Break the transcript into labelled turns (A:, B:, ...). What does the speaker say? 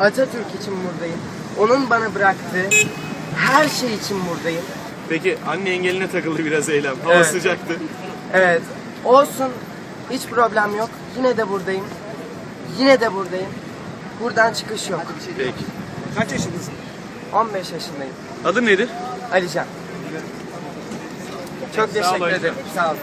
A: Atatürk için buradayım. Onun bana bıraktığı her şey için buradayım.
B: Peki anne engeline takıldı biraz eylem. Hava
A: Evet.
B: sıcaktı.
A: Evet. Olsun. Hiç problem yok. Yine de buradayım. Yine de buradayım. Buradan çıkış yok.
B: Peki.
C: Kaç yaşındasın?
A: 15 yaşındayım.
B: Adın nedir?
A: Alican. Çok teşekkür ederim. Sağ olun.